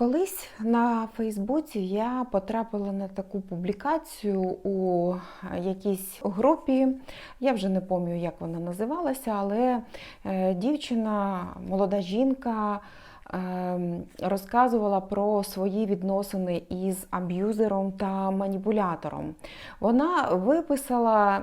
Колись на Фейсбуці я потрапила на таку публікацію у якійсь групі. Я вже не пам'ятаю, як вона називалася, але е, дівчина, молода жінка. Ем, Розказувала про свої відносини із аб'юзером та маніпулятором. Вона виписала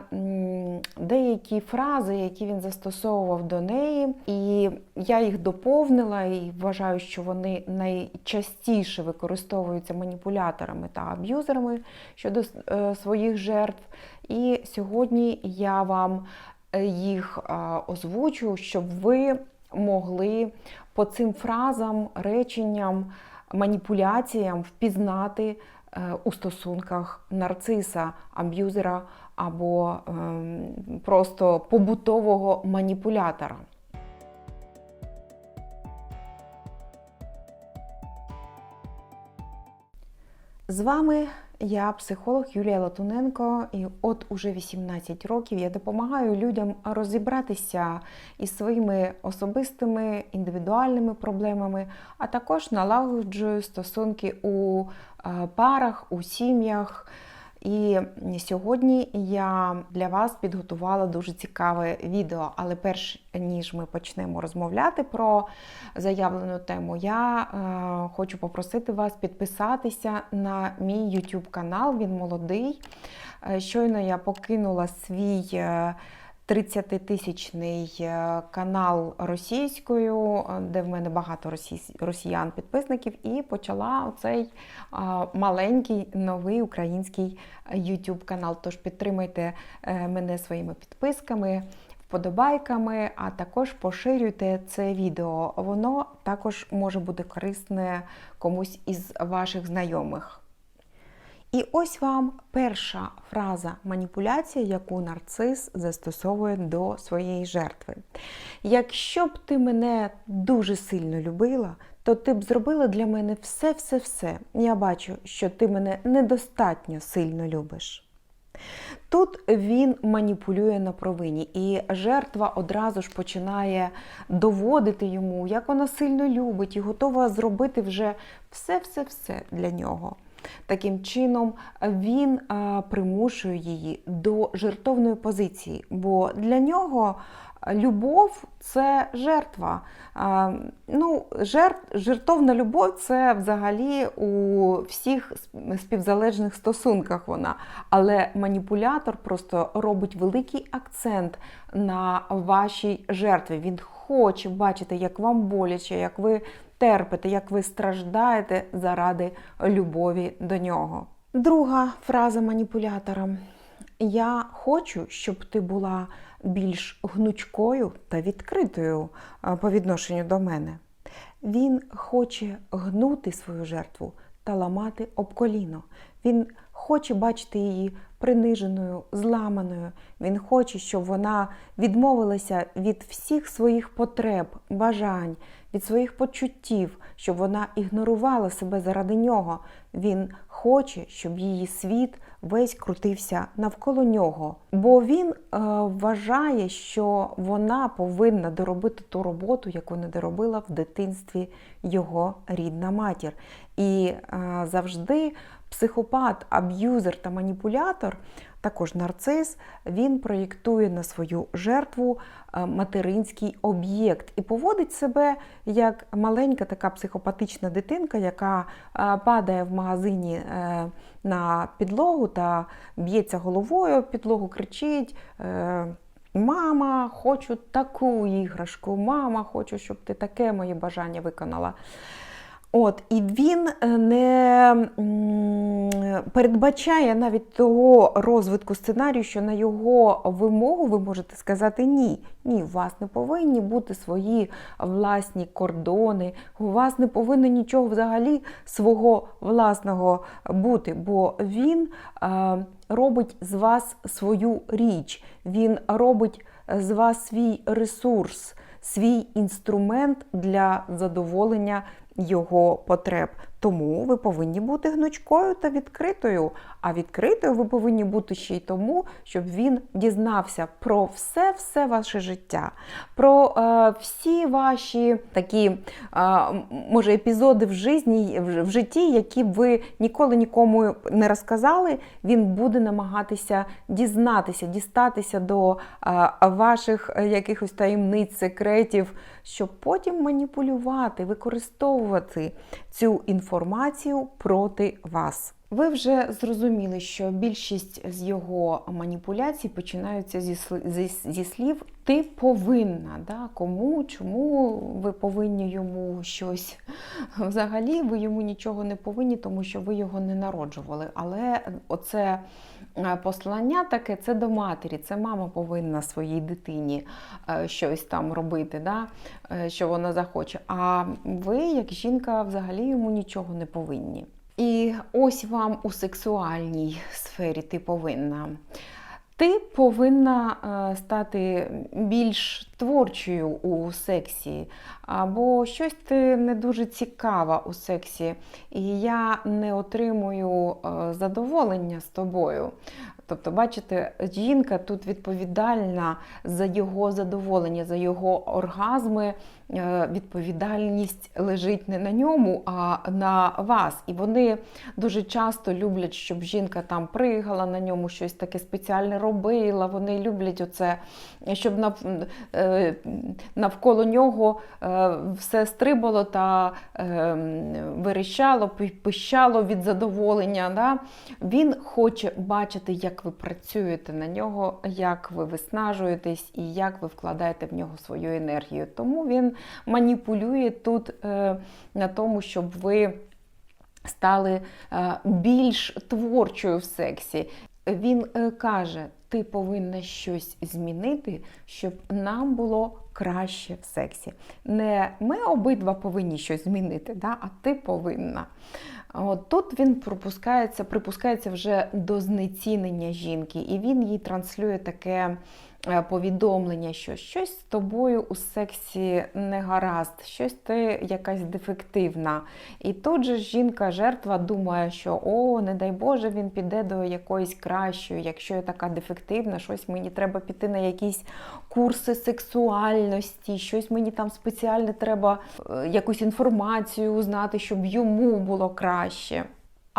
деякі фрази, які він застосовував до неї, і я їх доповнила і вважаю, що вони найчастіше використовуються маніпуляторами та аб'юзерами щодо е, своїх жертв. І сьогодні я вам е, їх озвучу, щоб ви могли по цим фразам, реченням, маніпуляціям впізнати е, у стосунках нарциса, аб'юзера або ем, просто побутового маніпулятора. З вами я, психолог Юлія Латуненко, і от уже 18 років я допомагаю людям розібратися із своїми особистими індивідуальними проблемами, а також налагоджую стосунки у е, парах, у сім'ях. І сьогодні я для вас підготувала дуже цікаве відео. Але перш ніж ми почнемо розмовляти про заявлену тему, я е, хочу попросити вас підписатися на мій YouTube канал. Він молодий. Е, Щойно я покинула свій. е, 30-тисячний е, канал російською, е, де в мене багато росіян-підписників, і почала оцей маленький новий український YouTube канал. Тож підтримайте е, мене своїми підписками. Вподобайками, а також поширюйте це відео. Воно також може бути корисне комусь із ваших знайомих. І ось вам перша фраза маніпуляції, яку нарцис застосовує до своєї жертви. Якщо б ти мене дуже сильно любила, то ти б зробила для мене все-все-все. Я бачу, що ти мене недостатньо сильно любиш. Тут він маніпулює на провині, і жертва одразу ж починає доводити йому, як вона сильно любить, і готова зробити вже все-все-все для нього. Таким чином, він примушує її до жертовної позиції, бо для нього любов це жертва. Ну, жертовна любов це взагалі у всіх співзалежних стосунках вона. Але маніпулятор просто робить великий акцент на вашій жертві. Він хоче бачити, як вам боляче, як ви терпите, як ви страждаєте заради любові до нього. Друга фраза маніпулятора. Я хочу, щоб ти була більш гнучкою та відкритою по відношенню до мене. Він хоче гнути свою жертву та ламати об коліно. Він хоче бачити її приниженою, зламаною. Він хоче, щоб вона відмовилася від всіх своїх потреб, бажань, від своїх почуттів, щоб вона ігнорувала себе заради нього. Він хоче, щоб її світ весь крутився навколо нього. Бо він е, вважає, що вона повинна доробити ту роботу, яку не доробила в дитинстві його рідна матір. І е, завжди психопат, аб'юзер та маніпулятор, також нарцис, він проєктує на свою жертву е, материнський об'єкт і поводить себе як маленька така психопатична дитинка, яка е, падає в магазині е, на підлогу та б'ється головою підлогу, кричить. Мама, хочу таку іграшку, мама, хочу, щоб ти таке моє бажання виконала. От, і він е, не передбачає навіть того розвитку сценарію, що на його вимогу ви можете сказати ні. Ні, у вас не повинні бути свої власні кордони, у вас не повинно нічого взагалі свого власного бути, бо він е, робить з вас свою річ, він робить з вас свій ресурс, свій інструмент для задоволення його потреб. Тому ви повинні бути гнучкою та відкритою. А відкритою ви повинні бути ще й тому, щоб він дізнався про все-все ваше життя, про е, всі ваші такі, е, може, епізоди в житті, в житті, які б ви ніколи нікому не розказали. Він буде намагатися дізнатися, дістатися до е, ваших якихось таємниць, секретів, щоб потім маніпулювати, використовувати цю інформацію проти вас. Ви вже зрозуміли, що більшість з його маніпуляцій починаються зі, зі, слів ти повинна. Да? Кому, чому ви повинні йому щось? Взагалі ви йому нічого не повинні, тому що ви його не народжували. Але оце послання таке це до матері. Це мама повинна своїй дитині е, щось там робити, да? е, що вона захоче. А ви, як жінка, взагалі йому нічого не повинні. І ось вам у сексуальній сфері ти повинна. Ти повинна е, стати більш творчою у сексі, або щось ти не дуже цікава у сексі, і я не отримую е, задоволення з тобою. Тобто, бачите, жінка тут відповідальна за його задоволення, за його оргазми. Е, Відповідальність лежить не на ньому, а на вас. І вони дуже часто люблять, щоб жінка там пригала на ньому, щось таке спеціальне робила. Вони люблять оце, щоб е, навколо нього е, все стрибало та верещало, пищало від задоволення. Він хоче бачити, як ви працюєте на нього, як ви виснажуєтесь і як ви вкладаєте в нього свою енергію. Тому він маніпулює тут е, на тому, щоб ви стали е, більш творчою в сексі. Він е, каже: ти повинна щось змінити, щоб нам було краще в сексі. Не ми обидва повинні щось змінити, да? а ти повинна. От тут він пропускається, припускається вже до знецінення жінки, і він їй транслює таке повідомлення, що щось з тобою у сексі не гаразд, щось ти якась дефективна. І тут же жінка, жертва думає, що о, не дай Боже, він піде до якоїсь кращої, якщо я така дефективна, щось мені треба піти на якісь курси сексуальності, щось мені там спеціальне треба е, якусь інформацію узнати, щоб йому було краще.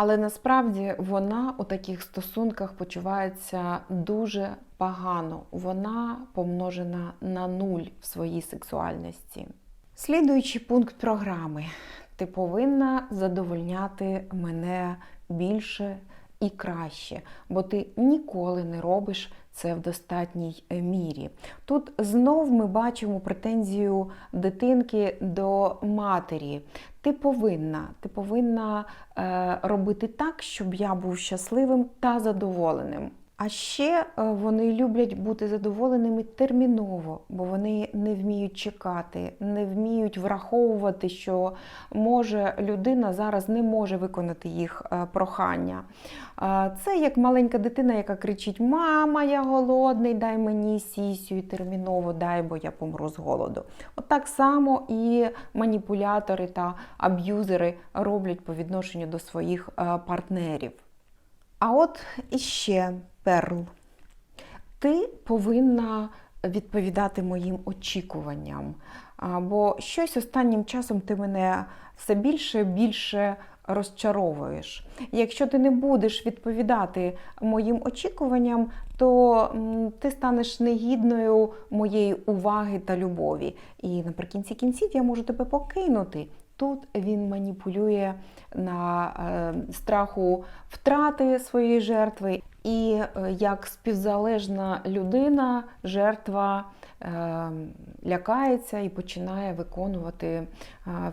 Але насправді вона у таких стосунках почувається дуже погано. Вона помножена на нуль в своїй сексуальності. Слідуючий пункт програми: ти повинна задовольняти мене більше і краще, бо ти ніколи не робиш це в достатній е, мірі. Тут знов ми бачимо претензію дитинки до матері. Ти повинна, ти повинна е, робити так, щоб я був щасливим та задоволеним. А ще е, вони люблять бути задоволеними терміново, бо вони не вміють чекати, не вміють враховувати, що може людина зараз не може виконати їх е, прохання. Це як маленька дитина, яка кричить: Мама, я голодний, дай мені сісю і терміново дай, бо я помру з голоду. От так само і маніпулятори та аб'юзери роблять по відношенню до своїх е, партнерів. А от іще перл. Ти повинна відповідати моїм очікуванням. Бо щось останнім часом ти мене все більше і більше розчаровуєш. Якщо ти не будеш відповідати моїм очікуванням, то ти станеш негідною моєї уваги та любові. І наприкінці кінців я можу тебе покинути. Тут він маніпулює на е, страху втрати своєї жертви, і е, як співзалежна людина, жертва е, лякається і починає виконувати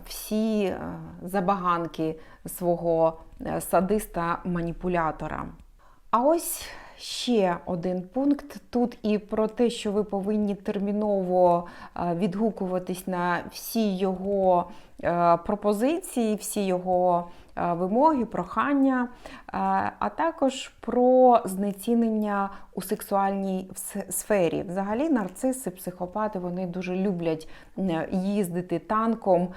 всі забаганки свого садиста-маніпулятора. А ось ще один пункт. Тут і про те, що ви повинні терміново е, відгукуватись на всі його е, пропозиції, всі його е, вимоги, прохання, а також про знецінення у сексуальній сфері. Взагалі, нарциси, психопати вони дуже люблять їздити танком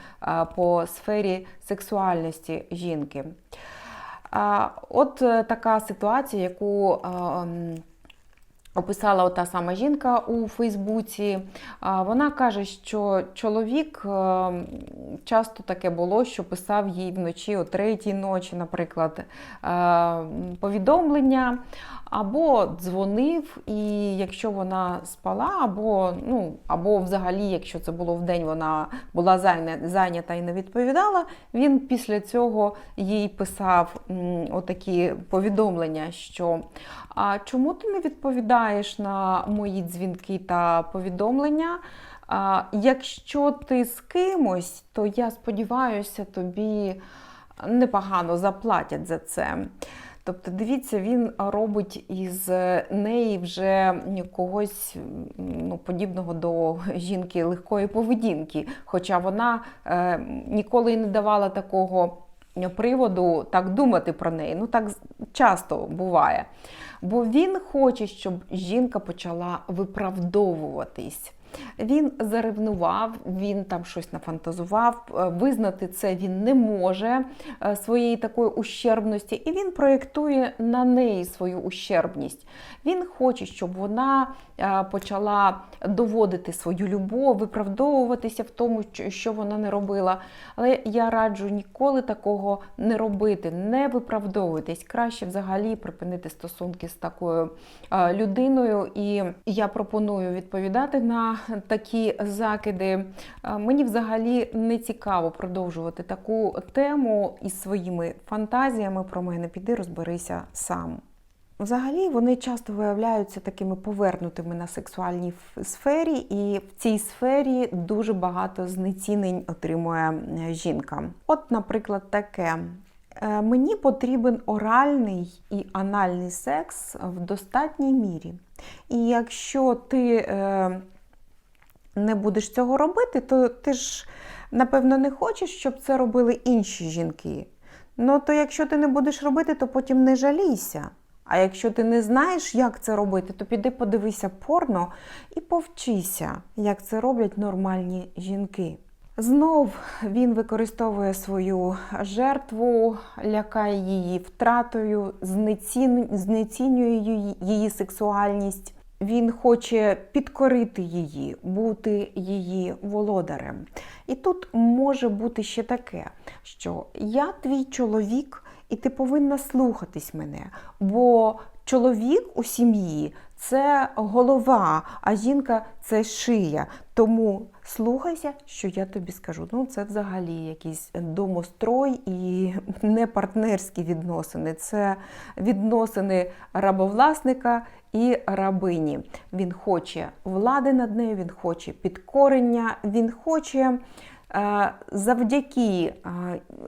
по сфері сексуальності жінки. От е, така ситуація, яку описала ота сама жінка у Фейсбуці. Вона каже, що чоловік е, часто таке було, що писав їй вночі о третій ночі, наприклад, е, повідомлення. Або дзвонив, і якщо вона спала, або ну або взагалі, якщо це було вдень, вона була зайнята і не відповідала. Він після цього їй писав отакі повідомлення, що а чому ти не відповідаєш на мої дзвінки та повідомлення? Якщо ти з кимось, то я сподіваюся, тобі непогано заплатять за це. Тобто, дивіться, він робить із неї вже когось ну, подібного до жінки легкої поведінки. Хоча вона е, ніколи не давала такого приводу так думати про неї. Ну так часто буває. Бо він хоче, щоб жінка почала виправдовуватись. Він заревнував, він там щось нафантазував, е, визнати це він не може е, своєї такої ущербності, і він проєктує на неї свою ущербність. Він хоче, щоб вона е, почала доводити свою любов, виправдовуватися в тому, що- вона не робила. Але я раджу ніколи такого не робити, не виправдовуватись. Краще взагалі припинити стосунки з такою людиною. І я пропоную відповідати на такі закиди. Е, Мені взагалі не цікаво продовжувати таку тему із своїми фантазіями про мене. Піди розберися сам. Взагалі вони часто виявляються такими повернутими на сексуальній сфері, і в цій сфері дуже багато знецінень отримує е, жінка. От, наприклад, таке. Е, Мені потрібен оральний і анальний секс в достатній мірі. І якщо ти не будеш цього робити, то ти ж, напевно, не хочеш, щоб це робили інші жінки. Ну, то якщо ти не будеш робити, то потім не жалійся. А якщо ти не знаєш, як це робити, то піди подивися порно і повчися, як це роблять нормальні жінки. Знов він використовує свою жертву, лякає її втратою, знецінює її- сексуальність. Він хоче підкорити її, бути її володарем. І тут може бути ще таке, що я твій чоловік, і ти повинна слухатись мене, бо чоловік у сім'ї це голова, а жінка це шия. Тому слухайся, що я тобі скажу. Ну, це взагалі якийсь домострой і не партнерські відносини. Це відносини рабовласника і рабині. Він хоче влади над нею, він хоче підкорення, він хоче. е, Завдяки е,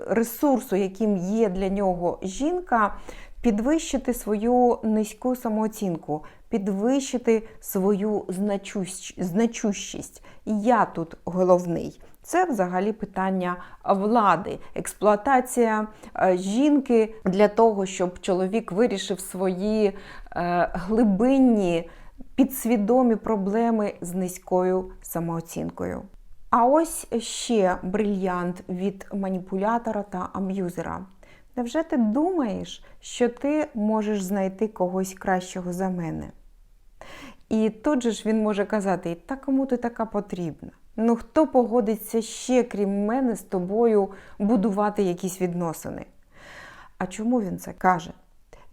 ресурсу, яким є для нього жінка, підвищити свою низьку самооцінку, підвищити свою значущ- значущість. Я тут головний. Це взагалі питання влади, експлуатація е, жінки для того, щоб чоловік вирішив свої е, глибинні підсвідомі проблеми з низькою самооцінкою. А ось ще брильянт від маніпулятора та ам'юзера. Невже ти думаєш, що ти можеш знайти когось кращого за мене? І тут же ж він може казати: та кому ти така потрібна? Ну хто погодиться ще, крім мене, з тобою будувати якісь відносини? А чому він це каже?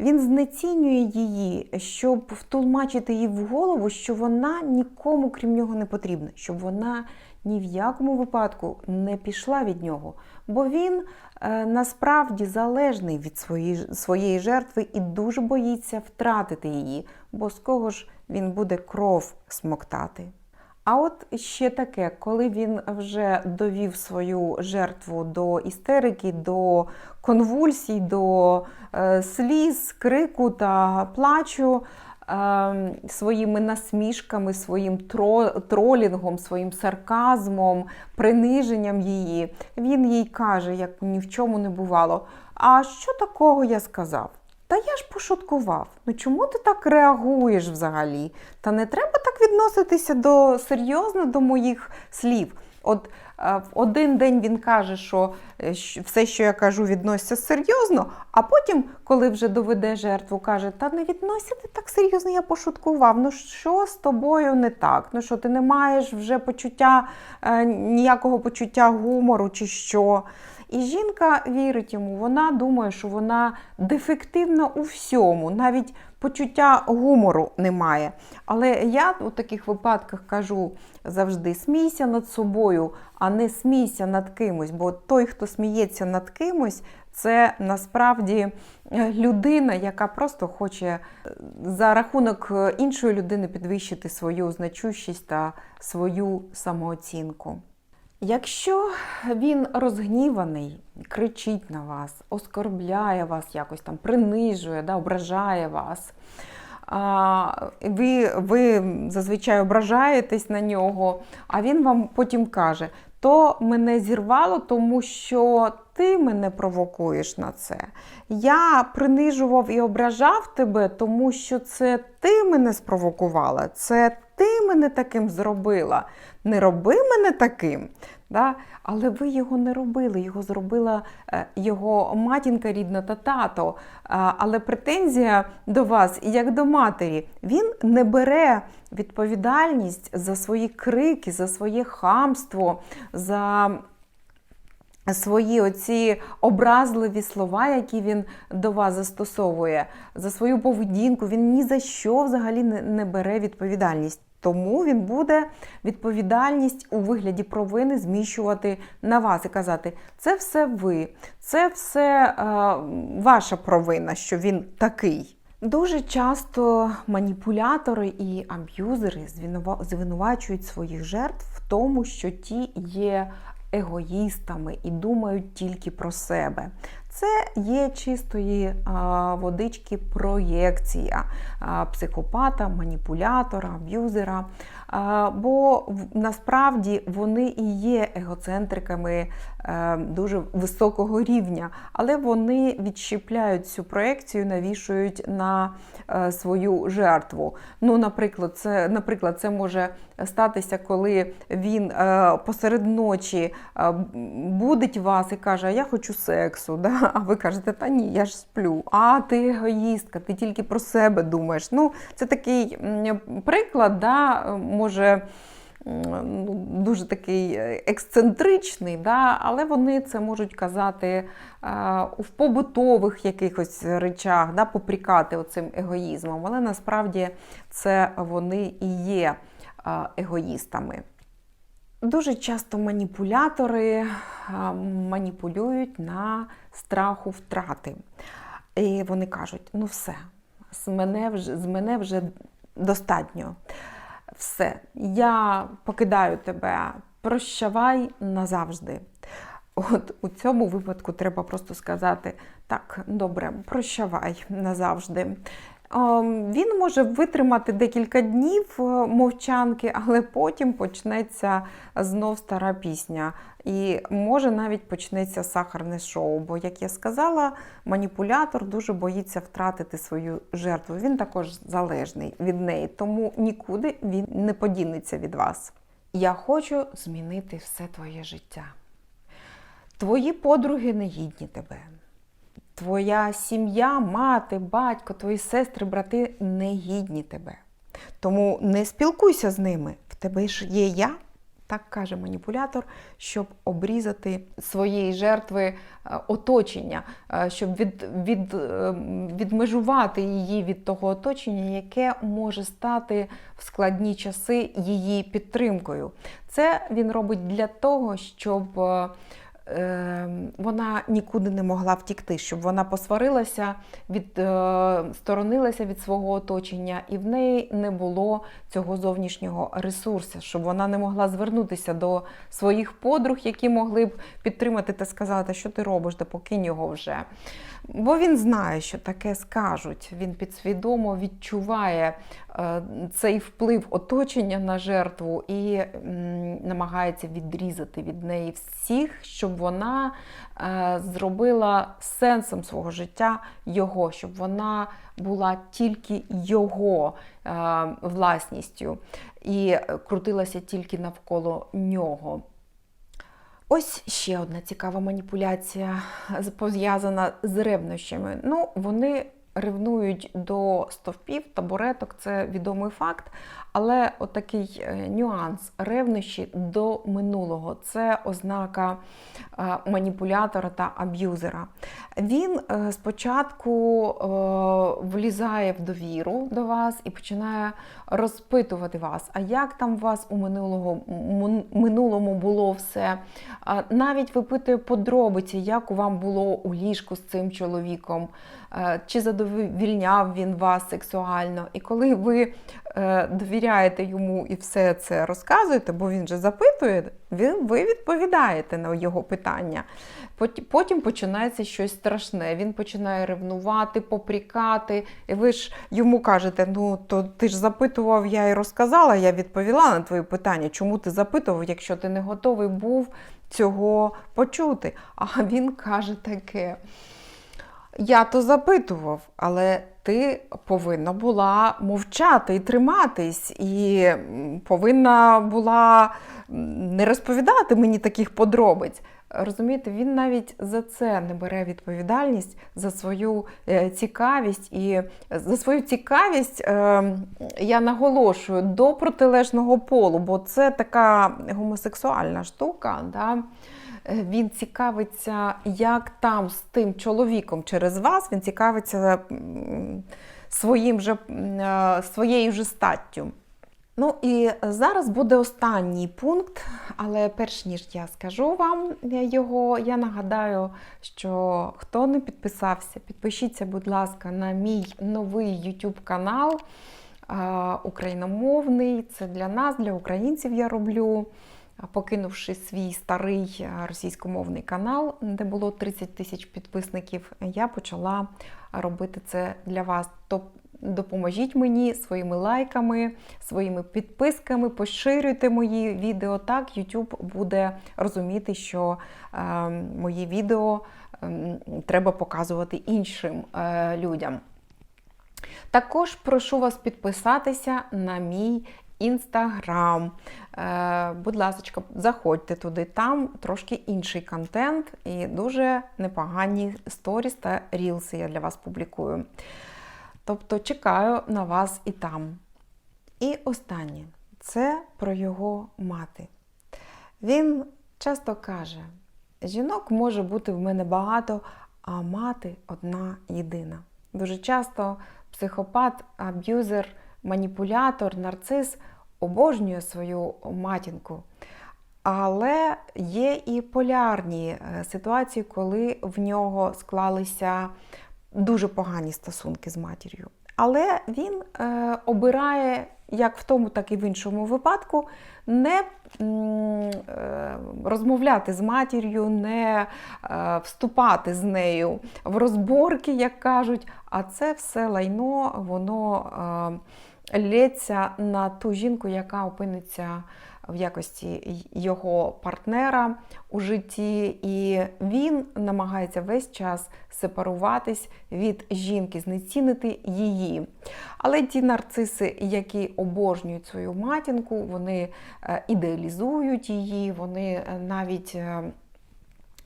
Він знецінює її, щоб втулмачити їй в голову, що вона нікому, крім нього, не потрібна, щоб вона ні в якому випадку не пішла від нього. Бо він е, насправді залежний від своєї, своєї жертви і дуже боїться втратити її, бо з кого ж він буде кров смоктати. А от ще таке, коли він вже довів свою жертву до істерики, до конвульсій, до е, сліз, крику та плачу. е, Своїми насмішками, своїм тро- тролінгом, своїм сарказмом, приниженням її, він їй каже, як ні в чому не бувало. А що такого я сказав? Та я ж пошуткував. Ну чому ти так реагуєш взагалі? Та не треба так відноситися до серйозно до моїх слів. От е, в один день він каже, що е, все, що я кажу, відноситься серйозно, а потім, коли вже доведе жертву, каже: Та не відносся ти так серйозно, я пошуткував. Ну що з тобою не так? Ну що ти не маєш вже почуття, е, ніякого почуття гумору чи що? І жінка вірить йому, вона думає, що вона дефективна у всьому, навіть почуття гумору немає. Але я у таких випадках кажу завжди: смійся над собою, а не смійся над кимось. Бо той, хто сміється над кимось, це насправді е, людина, яка просто хоче е, за рахунок е, іншої людини підвищити свою значущість та свою самооцінку. Якщо він розгніваний, кричить на вас, оскорбляє вас якось там, принижує, да, ображає вас, а, ви, ви зазвичай ображаєтесь на нього, а він вам потім каже: то мене зірвало, тому що ти мене провокуєш на це. Я принижував і ображав тебе, тому що це ти мене спровокувала, це ти мене таким зробила. Не роби мене таким. Да? Але ви його не робили, його зробила е, його матінка рідна та тато. Але претензія до вас, як до матері, він не бере відповідальність за свої крики, за своє хамство, за свої оці образливі слова, які він до вас застосовує, за свою поведінку, він ні за що взагалі не бере відповідальність. Тому він буде відповідальність у вигляді провини зміщувати на вас і казати: це все ви, це все е, ваша провина, що він такий. Дуже часто маніпулятори і аб'юзери звинувачують своїх жертв в тому, що ті є егоїстами і думають тільки про себе. Це є чистої водички проєкція психопата, маніпулятора, аб'юзера. Бо насправді вони і є егоцентриками дуже високого рівня, але вони відщепляють цю проекцію, навішують на е, свою жертву. Ну, наприклад, це, наприклад, це може статися, коли він е, посеред ночі е, будить вас і каже, «А я хочу сексу. Да? А ви кажете, та ні, я ж сплю. А ти егоїстка, ти тільки про себе думаєш. Ну, це такий приклад, да, може. Дуже такий е, ексцентричний, да, але вони це можуть казати е, в побутових якихось речах, да, попрікати оцим егоїзмом. Але насправді це вони і є е, егоїстами. Дуже часто маніпулятори маніпулюють на страху втрати. І вони кажуть: ну все, з мене вже, з мене вже достатньо. Все, я покидаю тебе, прощавай назавжди. От у цьому випадку треба просто сказати: так, добре, прощавай назавжди. Він може витримати декілька днів е, мовчанки, але потім почнеться знов стара пісня. І може навіть почнеться сахарне шоу. Бо, як я сказала, маніпулятор дуже боїться втратити свою жертву. Він також залежний від неї, тому нікуди він не подінеться від вас. Я хочу змінити все твоє життя. Твої подруги не гідні тебе. Твоя сім'я, мати, батько, твої сестри, брати не гідні тебе. Тому не спілкуйся з ними. В тебе ж є я, так каже маніпулятор, щоб обрізати своєї жертви е, оточення, е, щоб від, від, е, відмежувати її від того оточення, яке може стати в складні часи її підтримкою. Це він робить для того, щоб. Е, е, вона нікуди не могла втікти, щоб вона посварилася, від, е, сторонилася від свого оточення, і в неї не було цього зовнішнього ресурсу, щоб вона не могла звернутися до своїх подруг, які могли б підтримати та сказати, що ти робиш, да покинь його вже. Бо він знає, що таке скажуть. Він підсвідомо відчуває е, цей вплив оточення на жертву і намагається відрізати від неї всіх, щоб вона е, зробила сенсом свого життя його, щоб вона була тільки його е, власністю і крутилася тільки навколо нього. Ось ще одна цікава маніпуляція пов'язана з ревнощами. Ну, вони ревнують до стовпів, табуреток, це відомий факт. Але отакий е, нюанс ревнощі до минулого це ознака е, маніпулятора та аб'юзера. Він е, спочатку влізає в довіру до вас і починає розпитувати вас, а як там у вас у минулого, минулому було все. Навіть випитує подробиці, як вам було у ліжку з цим чоловіком, чи задовільняв він вас сексуально. І коли ви е, довіряєте йому і все це розказуєте, бо він же запитує, ви відповідаєте на його питання. Потім починається щось страшне. Він починає ревнувати, попрікати. І ви ж йому кажете: ну то ти ж запитував, я і розказала, я відповіла на твої питання. Чому ти запитував, якщо ти не готовий був цього почути? А він каже таке. Я то запитував, але ти повинна була мовчати і триматись, і повинна була не розповідати мені таких подробиць. Розумієте, він навіть за це не бере відповідальність за свою е, цікавість. І за свою цікавість е, я наголошую до протилежного полу, бо це така гомосексуальна штука. Да? Е, Він цікавиться, як там з тим чоловіком через вас, він цікавиться своїм же, е, своєю же статтю. Ну і зараз буде останній пункт, але перш ніж я скажу вам його, я нагадаю, що хто не підписався, підпишіться, будь ласка, на мій новий YouTube канал україномовний. Це для нас, для українців я роблю. Покинувши свій старий російськомовний канал, де було 30 тисяч підписників, я почала робити це для вас. Тобто допоможіть мені своїми лайками, своїми підписками, поширюйте мої відео. Так YouTube буде розуміти, що е, мої відео е, треба показувати іншим е, людям. Також прошу вас підписатися на мій інстаграм. Е, будь ласка, заходьте туди, там трошки інший контент і дуже непогані сторіс та рілси я для вас публікую. Тобто чекаю на вас і там. І останнє це про його мати. Він часто каже: жінок може бути в мене багато, а мати одна єдина. Дуже часто психопат, аб'юзер, маніпулятор, нарцис обожнює свою матінку. Але є і полярні е, ситуації, коли в нього склалися дуже погані стосунки з матір'ю. Але він е, обирає, як в тому, так і в іншому випадку, не е, розмовляти з матір'ю, не е, вступати з нею в розборки, як кажуть. А це все лайно, воно е, лється на ту жінку, яка опиниться в якості його партнера у житті, і він намагається весь час сепаруватись від жінки, знецінити її. Але ті нарциси, які обожнюють свою матінку, вони е, ідеалізують її, вони е, навіть. е,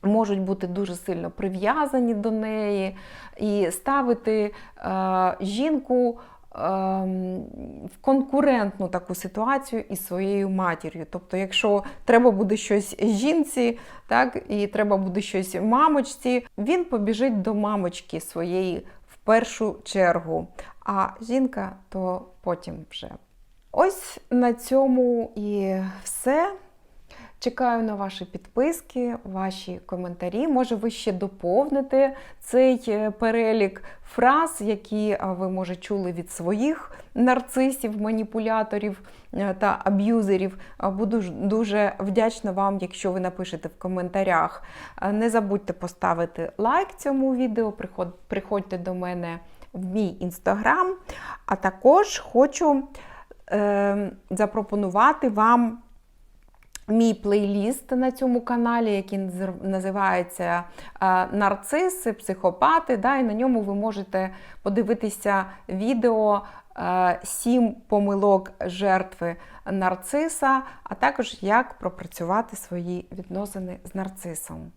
Можуть бути дуже сильно прив'язані до неї і ставити е, жінку в конкурентну таку ситуацію із своєю матір'ю. Тобто, якщо треба буде щось жінці, так, і треба буде щось мамочці, він побіжить до мамочки своєї в першу чергу, а жінка то потім вже. Ось на цьому і все. Чекаю на ваші підписки, ваші коментарі. Може, ви ще доповните цей е, перелік фраз, які е, ви може чули від своїх нарцисів, маніпуляторів е, та аб'юзерів. Буду дуже вдячна вам, якщо ви напишете в коментарях. Не забудьте поставити лайк цьому відео. Приходьте до мене в мій інстаграм. А також хочу е, запропонувати вам мій плейліст на цьому каналі, який назив- називається е, Нарциси, психопати. Да, і на ньому ви можете подивитися відео е, сім помилок жертви нарциса, а також як пропрацювати свої відносини з нарцисом.